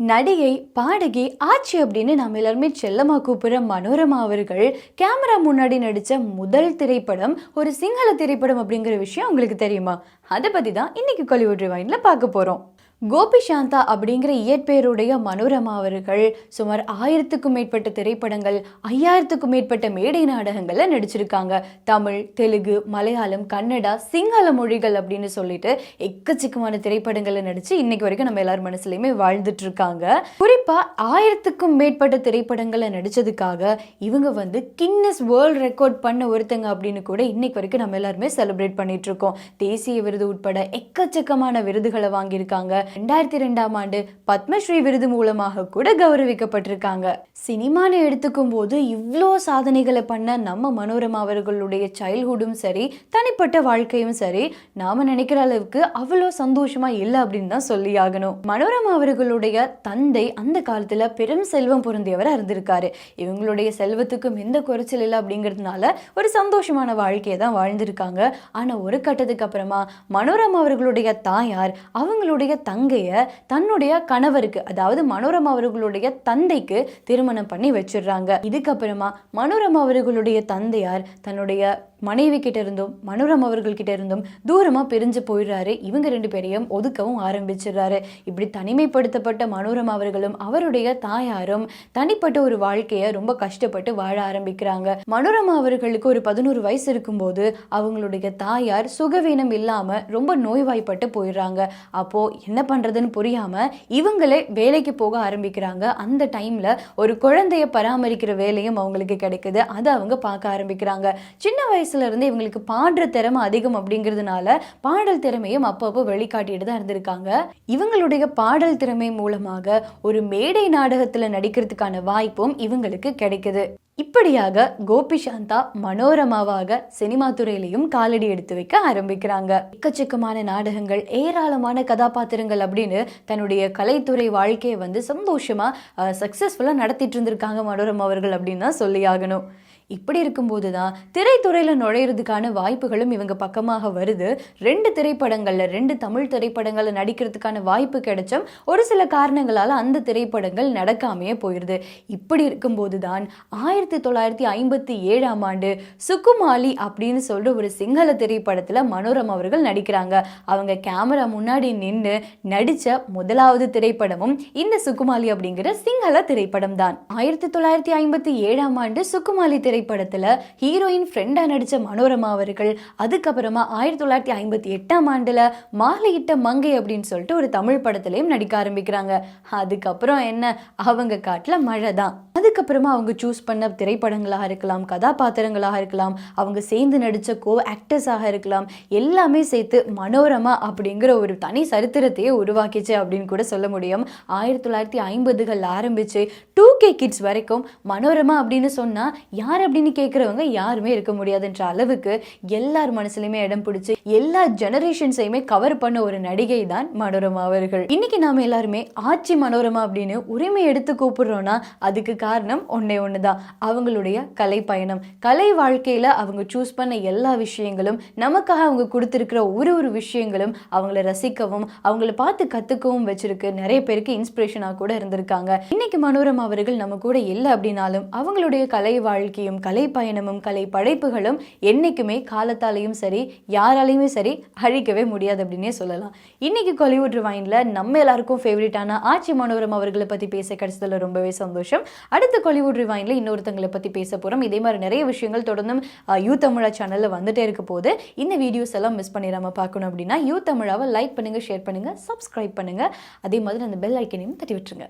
நடிகை பாடகி ஆச்சி அப்படின்னு நம்ம எல்லாருமே செல்லமாக கூப்பிடுற மனோரமா அவர்கள் கேமரா முன்னாடி நடித்த முதல் திரைப்படம் ஒரு சிங்கள திரைப்படம் அப்படிங்கிற விஷயம் உங்களுக்கு தெரியுமா? அதை பற்றி தான் இன்னைக்கு காலிவுட் ரிவைனில் பார்க்க போகிறோம் கோபி சாந்தா அப்படிங்கிற இயற்பெயருடைய மனோரமா அவர்கள் சுமார் ஆயிரத்துக்கும் மேற்பட்ட திரைப்படங்கள் ஐயாயிரத்துக்கும் மேற்பட்ட மேடை நாடகங்களில் நடிச்சிருக்காங்க. தமிழ் தெலுங்கு மலையாளம் கன்னடா சிங்கள மொழிகள் அப்படின்னு சொல்லிட்டு எக்கச்சக்கமான திரைப்படங்களில் நடிச்சு இன்னைக்கு வரைக்கும் நம்ம எல்லார் மனசுலையுமே வாழ்ந்துட்டு இருக்காங்க குறிப்பா ஆயிரத்துக்கும் மேற்பட்ட திரைப்படங்களை நடிச்சதுக்காக இவங்க வந்து கின்னஸ் வேர்ல்ட் ரெக்கார்ட் பண்ண ஒருத்தங்க அப்படின்னு கூட இன்னைக்கு வரைக்கும் நம்ம எல்லாருமே செலிப்ரேட் பண்ணிட்டு இருக்கோம் தேசிய விருது உட்பட எக்கச்சக்கமான விருதுகளை வாங்கியிருக்காங்க. ரெண்டாயிரத்தி ரெண்டாம் ஆண்டு பத்மஸ்ரீ விருது மூலமாக கூட கௌரவிக்கப்பட்டிருக்காங்க. சினிமான்னு எடுத்துக்கும் போது இவ்வளோ சாதனைகளை பண்ண நம்ம மனோரமா அவர்களுடைய சைல்ட்ஹுட்டும் சரி தனிப்பட்ட வாழ்க்கையும் சரி நாம நினைக்கிற அளவுக்கு அவ்வளோ சந்தோஷமா இல்லை அப்படின்னு தான் சொல்லி ஆகணும். மனோரமா அவர்களுடைய தந்தை அந்த காலத்துல பெரும் செல்வம் பொருந்தியவராக இருந்திருக்காரு. இவங்களுடைய செல்வத்துக்கும் எந்த குறைச்சல் இல்லை அப்படிங்கிறதுனால ஒரு சந்தோஷமான வாழ்க்கையை தான் வாழ்ந்திருக்காங்க. ஆனா ஒரு கட்டத்துக்கு அப்புறமா மனோரமா அவர்களுடைய தாயார் அவங்களுடைய தங்கையை தன்னுடைய கணவருக்கு அதாவது மனோரமா அவர்களுடைய தந்தைக்கு திருமணம் பண்ணி வச்சிடுறாங்க. இதுக்கப்புறமா மனோரமா அவர்களுடைய தந்தையார் தன்னுடைய மனைவி கிட்ட இருந்தும் மனோரம் அவர்கள்கிட்ட இருந்தும் தூரமாக பிரிஞ்சு போயிடுறாரு. இவங்க ரெண்டு பேரையும் ஒதுக்கவும் ஆரம்பிச்சிடுறாரு. இப்படி தனிமைப்படுத்தப்பட்ட மனோரம் அவர்களும் அவருடைய தாயாரும் தனிப்பட்ட ஒரு வாழ்க்கையை ரொம்ப கஷ்டப்பட்டு வாழ ஆரம்பிக்கிறாங்க. மனோரமா அவர்களுக்கு ஒரு பதினோரு வயசு இருக்கும்போது அவங்களுடைய தாயார் சுகவீனம் இல்லாமல் ரொம்ப நோய்வாய்ப்பட்டு போயிடுறாங்க. அப்போ என்ன பண்ணுறதுன்னு புரியாமல் இவங்களே வேலைக்கு போக ஆரம்பிக்கிறாங்க. அந்த டைமில் ஒரு குழந்தைய பராமரிக்கிற வேலையும் அவங்களுக்கு கிடைக்குது. அதை அவங்க பார்க்க ஆரம்பிக்கிறாங்க. சின்ன வயசு வயசுலேருந்து இவங்களுக்கு பாடுற திறமை அதிகம் அப்படிங்கிறதுனால பாடல் திறமையும் அப்பப்போ வெளிக்காட்டிட்டு தான் இருந்திருக்காங்க. இவங்களுடைய பாடல் திறமை மூலமாக ஒரு மேடை நாடகத்தில் நடிக்கிறதுக்கான வாய்ப்பும் இவங்களுக்கு கிடைக்குது. இப்படியாக கோபி சாந்தா மனோரமாவாக சினிமா துறையிலையும் காலடி எடுத்து வைக்க ஆரம்பிக்கிறாங்க. எக்கச்சக்கமான நாடகங்கள் ஏராளமான கதாபாத்திரங்கள் அப்படின்னு தன்னுடைய கலைத்துறை வாழ்க்கையை வந்து சந்தோஷமா சக்சஸ்ஃபுல்லாக நடத்திட்டு இருந்திருக்காங்க மனோரமா அவர்கள் அப்படின்னு தான் சொல்லி ஆகணும். இப்படி இருக்கும்போது தான் திரைத்துறையில் நுழையிறதுக்கான வாய்ப்புகளும் இவங்க பக்கமாக வருது. ரெண்டு திரைப்படங்களில் ரெண்டு தமிழ் திரைப்படங்களில் நடிக்கிறதுக்கான வாய்ப்பு கிடைச்சும் ஒரு சில காரணங்களால் அந்த திரைப்படங்கள் நடக்காமையே போயிடுது இப்படி இருக்கும்போது தான் ஆயிரத்தி தொள்ளாயிரத்தி ஐம்பத்தி ஏழாம் ஆண்டு சுக்குமாலி அப்படின்னு சொல்லிட்டு ஒரு சிங்கள திரைப்படத்தில் மனோரம் அவர்கள் நடிக்கிறாங்க. அவங்க கேமரா முன்னாடி நின்று நடித்த முதலாவது திரைப்படமும் இந்த சுக்குமாலி அப்படிங்கிற சிங்கள திரைப்படம் தான் ஆயிரத்தி தொள்ளாயிரத்தி ஐம்பத்தி ஏழாம் ஆண்டு சுக்குமாலி திரை திரைப்படத்தில் ஹீரோயின் ஃப்ரெண்டா நடிச்ச மனோரமா அவர்கள் அதுக்கப்புறமா ஆயிரத்தி தொள்ளாயிரத்தி ஐம்பத்தி எட்டாம் ஆண்டுல மாலையிட்ட மங்கை அப்படின்னு சொல்லிட்டு ஒரு தமிழ் படத்துலயும் நடிக்க ஆரம்பிக்கிறாங்க. அதுக்கப்புறம் என்ன? அவங்க காட்டுல மழை தான் அதுக்கப்புறமா அவங்க சூஸ் பண்ண திரைப்படங்களாக இருக்கலாம் கதாபாத்திரங்களாக இருக்கலாம் அவங்க சேர்ந்து நடித்த கோ ஆக்டர்ஸாக இருக்கலாம் எல்லாமே சேர்த்து மனோரமா அப்படிங்கிற ஒரு தனி சரித்திரத்தையே உருவாக்கிச்சு அப்படின்னு கூட சொல்ல முடியும். ஆயிரத்தி தொள்ளாயிரத்தி ஐம்பதுகள் ஆரம்பிச்சு டூ கே கிட்ஸ் வரைக்கும் மனோரமா அப்படின்னு சொன்னால் யார் அப்படின்னு கேட்குறவங்க யாருமே இருக்க முடியாதுன்ற அளவுக்கு எல்லார் மனசுலையுமே இடம் பிடிச்சி எல்லா ஜெனரேஷன்ஸையுமே கவர் பண்ண ஒரு நடிகை தான் மனோரமா அவர்கள். இன்னைக்கு நாம எல்லாருமே ஆட்சி மனோரமா அப்படின்னு உரிமை எடுத்து கூப்பிடுறோம்னா அதுக்கு காரணம் காரணம் ஒன்றே ஒன்று தான் அவங்களுடைய கலை பயணம் கலை வாழ்க்கையில் அவங்க சூஸ் பண்ண எல்லா விஷயங்களும் நமக்காக அவங்க கொடுத்துருக்கிற ஒரு ஒரு விஷயங்களும் அவங்கள ரசிக்கவும் அவங்கள பார்த்து கற்றுக்கவும் வச்சிருக்கு. நிறைய பேருக்கு இன்ஸ்பிரேஷனாக கூட இருந்திருக்காங்க. இன்னைக்கு மனோரம் அவர்கள் நம்ம கூட இல்லை அப்படின்னாலும் அவங்களுடைய கலை வாழ்க்கையும் கலை பயணமும் கலை படைப்புகளும் என்றைக்குமே காலத்தாலையும் சரி யாராலையுமே சரி அழிக்கவே முடியாது அப்படின்னே சொல்லலாம். இன்னைக்கு கொலிவுட் ரிவைனில் நம்ம எல்லாருக்கும் ஃபேவரட்டான ஆட்சி மனோரம் அவர்களை பற்றி பேச கிடைச்சதில் ரொம்பவே சந்தோஷம். அடுத்த கொலிவுட் ரிவைனில் இன்னொருத்தங்களை பற்றி பேச போகிறோம் இதே மாதிரி நிறைய விஷயங்கள் தொடர்ந்தும் யூ தமிழா சேனலில் வந்துட்டே இருக்க போது இந்த வீடியோஸ் எல்லாம் மிஸ் பண்ணிடாம பார்க்கணும் அப்படின்னா யூ தமிழாவை லைக் பண்ணுங்கள் ஷேர் பண்ணுங்கள் சப்ஸ்கிரைப் பண்ணுங்கள் அதே மாதிரி அந்த பெல் ஐக்கனையும் தட்டி விட்டுருங்க.